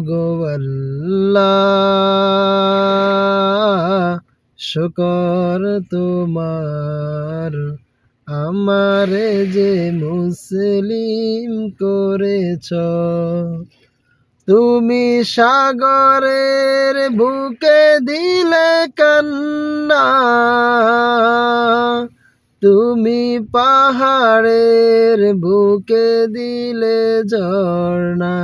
গোয়াল্লা শুকর তোমার, আমারে যে মুসলিম করেছ। তুমি সাগরের বুকে দিলে কান্না, তুমি পাহাড়ের বুকে দিলে ঝর্ণা।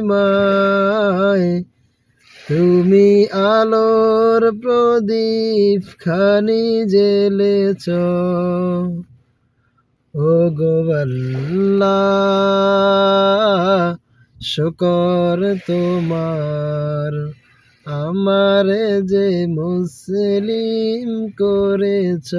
নীলিমায় তুমি আলোর প্রদীপ খানি জেলেছ ও শুকর তোমার। আমারে যে মুসলিম করেছ।